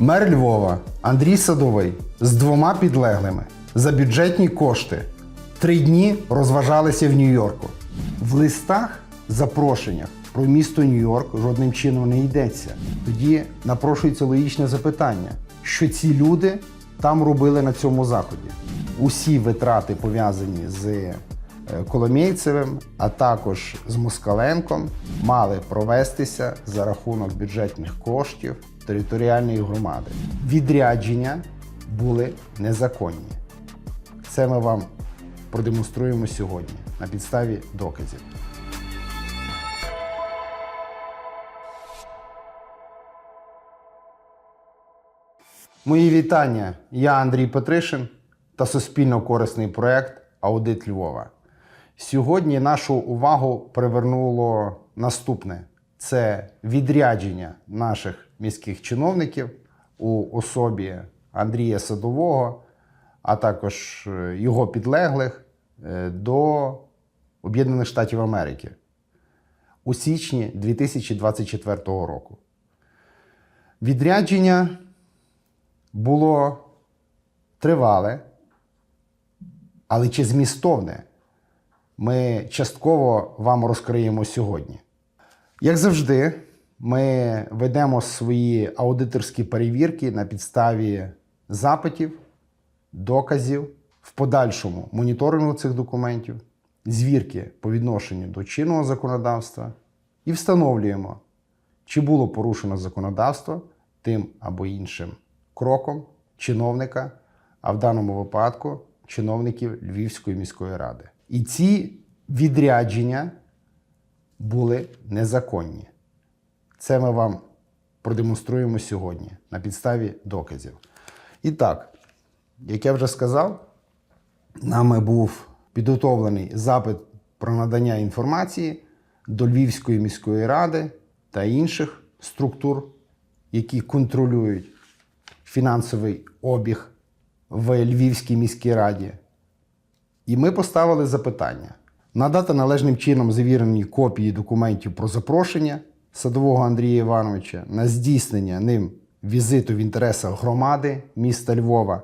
Мер Львова Андрій Садовий з двома підлеглими за бюджетні кошти три дні розважалися в Нью-Йорку. В листах запрошеннях про місто Нью-Йорк жодним чином не йдеться. Тоді напрошується логічне запитання, що ці люди там робили на цьому заході. Усі витрати пов'язані з е, Коломійцевим, а також з Москаленком, мали провестися за рахунок бюджетних коштів територіальної громади. Відрядження були незаконні. Це ми вам продемонструємо сьогодні на підставі доказів. Мої вітання. Я Андрій Петришин та суспільно корисний проект Аудит Львова. Сьогодні нашу увагу привернуло наступне: це відрядження наших міських чиновників у особі Андрія Садового, а також е, його підлеглих е, до Об'єднаних Штатів Америки у січні 2024 року. Відрядження було тривале, але чи змістовне, ми частково вам розкриємо сьогодні. Як завжди, ми ведемо свої аудиторські перевірки на підставі запитів, доказів, в подальшому моніторингу цих документів, звірки по відношенню до чинного законодавства і встановлюємо, чи було порушено законодавство тим або іншим кроком чиновника, а в даному випадку чиновників Львівської міської ради. І ці відрядження були незаконні. Це ми вам продемонструємо сьогодні на підставі доказів. І так, як я вже сказав, нами був підготовлений запит про надання інформації до Львівської міської ради та інших структур, які контролюють фінансовий обіг в Львівській міській раді. І ми поставили запитання: надати належним чином завірені копії документів про запрошення садового Андрія Івановича на здійснення ним візиту в інтересах громади міста Львова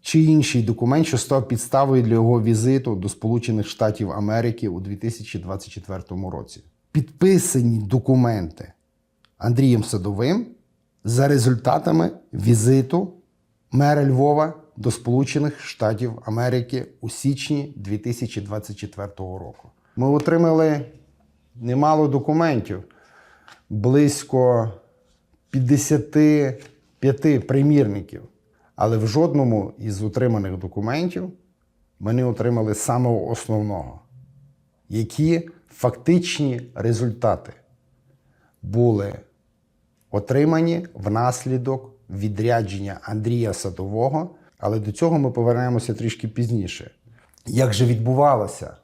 чи інший документ, що став підставою для його візиту до Сполучених Штатів Америки у 2024 році. Підписані документи Андрієм Садовим за результатами візиту мера Львова до Сполучених Штатів Америки у січні 2024 року. Ми отримали немало документів, близько 55 примірників. Але в жодному із отриманих документів ми не отримали самого основного, які фактичні результати були отримані внаслідок відрядження Андрія Садового, але до цього ми повернемося трішки пізніше. Як же відбувалося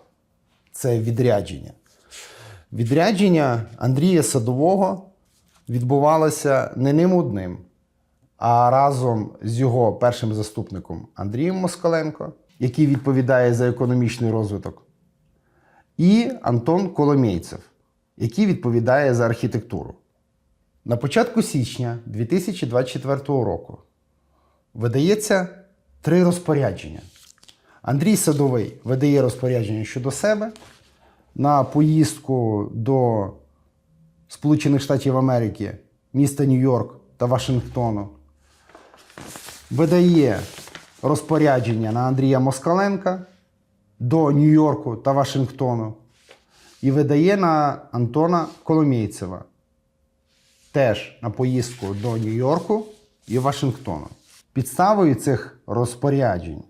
це відрядження? Відрядження Андрія Садового відбувалося не ним одним, а разом з його першим заступником Андрієм Москаленко, який відповідає за економічний розвиток, і Антон Коломійцев, який відповідає за архітектуру. На початку січня 2024 року видається три розпорядження. Андрій Садовий видає розпорядження щодо себе на поїздку до Сполучених Штатів Америки, міста Нью-Йорк та Вашингтону. Видає розпорядження на Андрія Москаленка до Нью-Йорку та Вашингтону і видає на Антона Коломійцева теж на поїздку до Нью-Йорку і Вашингтону. Підставою цих розпоряджень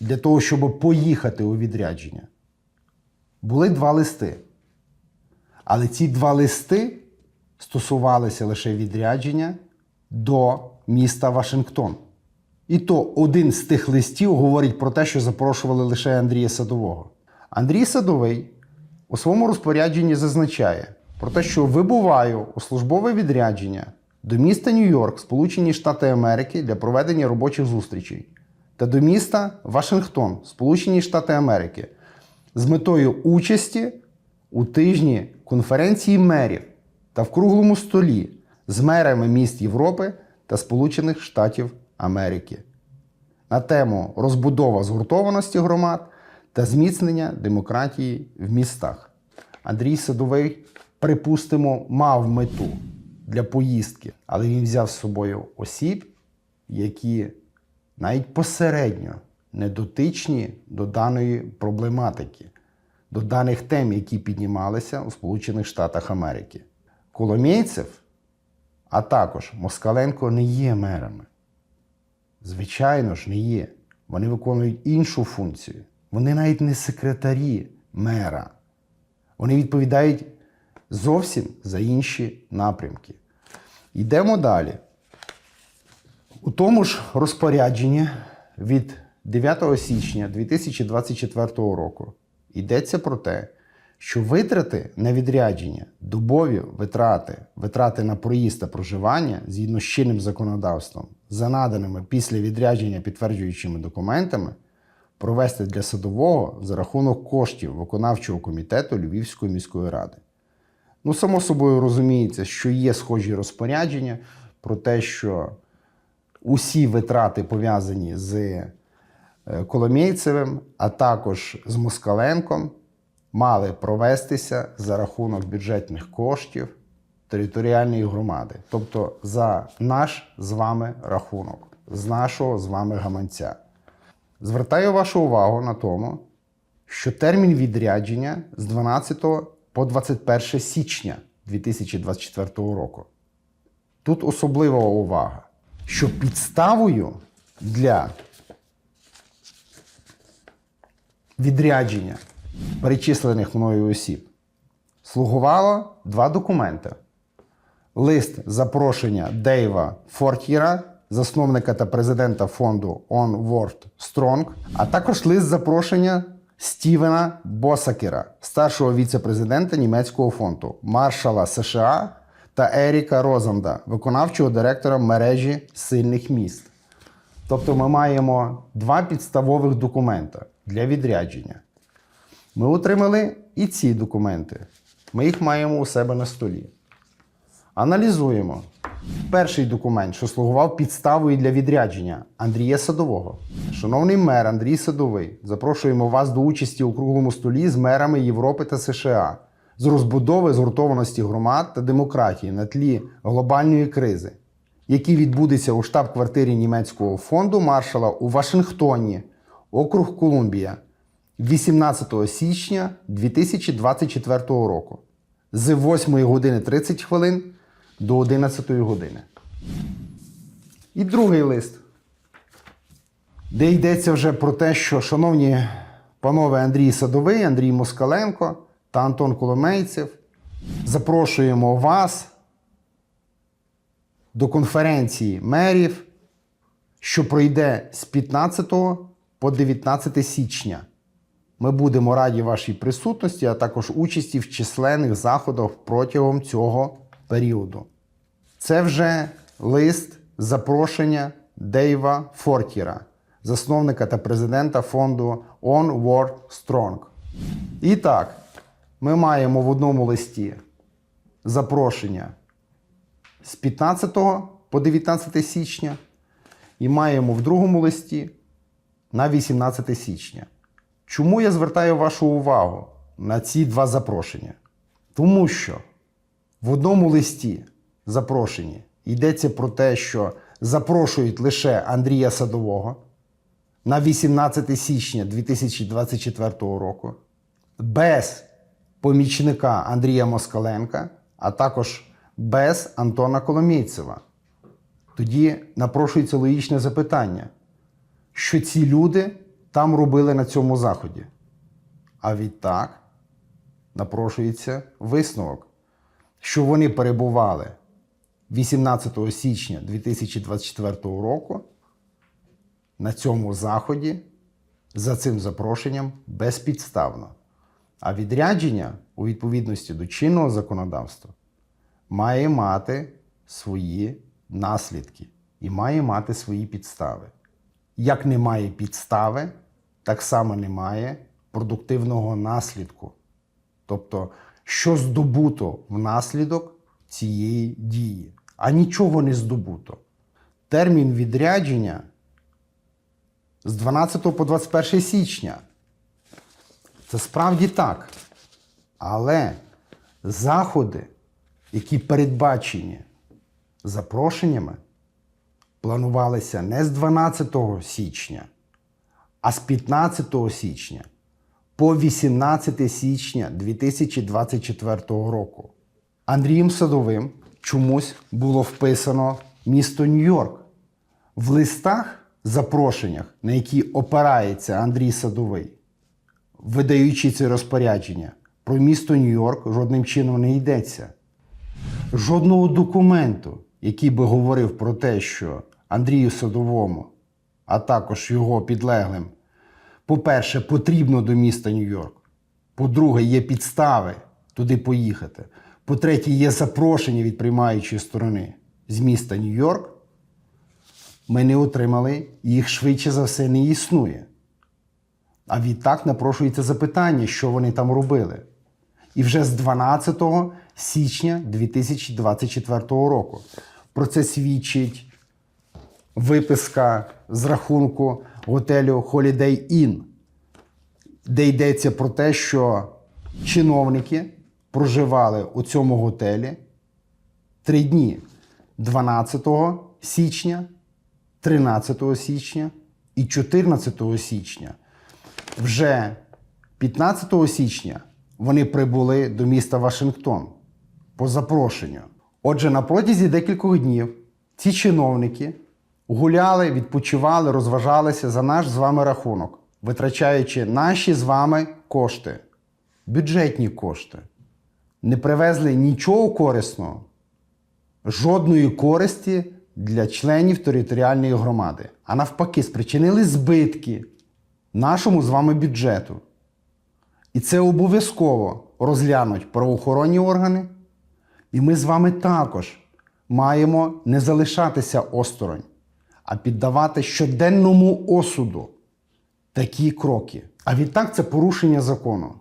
для того, щоб поїхати у відрядження, були два листи. Але ці два листи стосувалися лише відрядження до міста Вашингтон. І то один з тих листів говорить про те, що запрошували лише Андрія Садового. Андрій Садовий у своєму розпорядженні зазначає про те, що вибуваю у службове відрядження до міста Нью-Йорк, Сполучені Штати Америки для проведення робочих зустрічей та до міста Вашингтон, Сполучені Штати Америки з метою участі у тижні конференції мерів та в круглому столі з мерами міст Європи та Сполучених Штатів Америки на тему розбудова згуртованості громад та зміцнення демократії в містах. Андрій Садовий, припустимо, мав мету для поїздки, але він взяв з собою осіб, які навіть посередньо не дотичні до даної проблематики, до даних тем, які піднімалися у Сполучених Штатах Америки. Коломійцев, а також Москаленко не є мерами. Звичайно ж, не є. Вони виконують іншу функцію. Вони навіть не секретарі мера. Вони відповідають зовсім за інші напрямки. Йдемо далі. У тому ж розпорядженні від 9 січня 2024 року йдеться про те, що витрати на відрядження, добові витрати, витрати на проїзд та проживання згідно з чинним законодавством, за наданими після відрядження підтверджуючими документами, провести для садового за рахунок коштів виконавчого комітету Львівської міської ради. Ну, само собою розуміється, що є схожі розпорядження про те, що усі витрати пов'язані з Коломійцевим, а також з Москаленком, мали провестися за рахунок бюджетних коштів територіальної громади, тобто за наш з вами рахунок, з нашого з вами гаманця. Звертаю вашу увагу на тому, що термін відрядження з 12 по 21 січня 2024 року. Тут особлива увага, що підставою для відрядження перечислених мною осіб. Слугувало два документи: лист запрошення Дейва Фортіра, засновника та президента фонду On World Strong, а також лист запрошення Стівена Босакера, старшого віце-президента німецького фонду, маршала США та Еріка Розанда, виконавчого директора мережі сильних міст. Тобто ми маємо два підставових документи для відрядження. Ми отримали і ці документи. Ми їх маємо у себе на столі. Аналізуємо. Перший документ, що слугував підставою для відрядження Андрія Садового. Шановний мер Андрій Садовий, запрошуємо вас до участі у круглому столі з мерами Європи та США з розбудови згуртованості громад та демократії на тлі глобальної кризи, який відбудеться у штаб-квартирі німецького фонду маршала у Вашингтоні, округ Колумбія, 18 січня 2024 року з 8 години 30 хвилин до 11 години. І другий лист, де йдеться вже про те, що, шановні панове Андрій Садовий, Андрій Москаленко та Антон Коломейцев, запрошуємо вас до конференції мерів, що пройде з 15 по 19 січня. Ми будемо раді вашій присутності, а також участі в численних заходах протягом цього періоду. Це вже лист запрошення Дейва Фортіра, засновника та президента фонду On World Strong. І так, ми маємо в одному листі запрошення з 15 по 19 січня і маємо в другому листі на 18 січня. Чому я звертаю вашу увагу на ці два запрошення? Тому що в одному листі запрошенні йдеться про те, що запрошують лише Андрія Садового на 18 січня 2024 року, без помічника Андрія Москаленка, а також без Антона Коломійцева. Тоді напрошується логічне запитання, що ці люди там робили на цьому заході. А відтак напрошується висновок, що вони перебували 18 січня 2024 року на цьому заході за цим запрошенням безпідставно. А відрядження у відповідності до чинного законодавства має мати свої наслідки і має мати свої підстави. Як немає підстави, так само немає продуктивного наслідку. Тобто, що здобуто внаслідок цієї дії, а нічого не здобуто. термін відрядження з 12 по 21 січня. Це справді так. Але заходи, які передбачені запрошеннями, планувалися не з 12 січня, а з 15 січня по 18 січня 2024 року. Андрієм Садовим чомусь було вписано місто Нью-Йорк. В листах, запрошеннях, на які опирається Андрій Садовий, видаючи це розпорядження, про місто Нью-Йорк жодним чином не йдеться. Жодного документу, який би говорив про те, що Андрію Садовому, а також його підлеглим, по-перше, потрібно до міста Нью-Йорк. По-друге, є підстави туди поїхати. По-третє, є запрошення від приймаючої сторони з міста Нью-Йорк. Ми не отримали, їх швидше за все не існує. А відтак напрошується запитання, що вони там робили. І вже з 12 січня 2024 року. Про це свідчить виписка з рахунку готелю Holiday Inn, де йдеться про те, що чиновники проживали у цьому готелі три дні 12 січня, 13 січня і 14 січня. Вже 15 січня вони прибули до міста Вашингтон по запрошенню. Отже, на протязі декількох днів ці чиновники гуляли, відпочивали, розважалися за наш з вами рахунок, витрачаючи наші з вами кошти, бюджетні кошти. Не привезли нічого корисного, жодної користі для членів територіальної громади, а навпаки, спричинили збитки нашому з вами бюджету. І це обов'язково розглянуть правоохоронні органи. І ми з вами також маємо не залишатися осторонь, а піддавати щоденному осуду такі кроки. А відтак це порушення закону,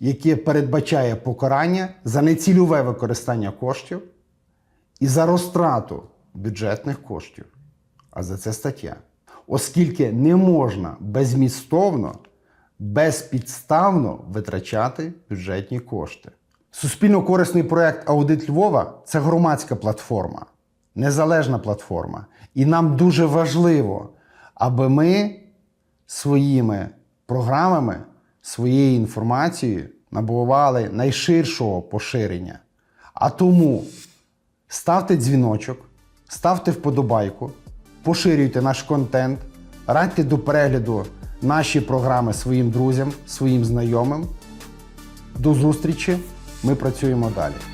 яке передбачає покарання за нецільове використання коштів і за розтрату бюджетних коштів. А за це стаття. Оскільки не можна безмістовно, безпідставно витрачати бюджетні кошти. Суспільно-корисний проект Аудит Львова це громадська платформа, незалежна платформа. І нам дуже важливо, аби ми своїми програмами, своєю інформацією набували найширшого поширення. А тому ставте дзвіночок, ставте вподобайку, поширюйте наш контент, радьте до перегляду наші програми своїм друзям, своїм знайомим. До зустрічі! Ми працюємо далі.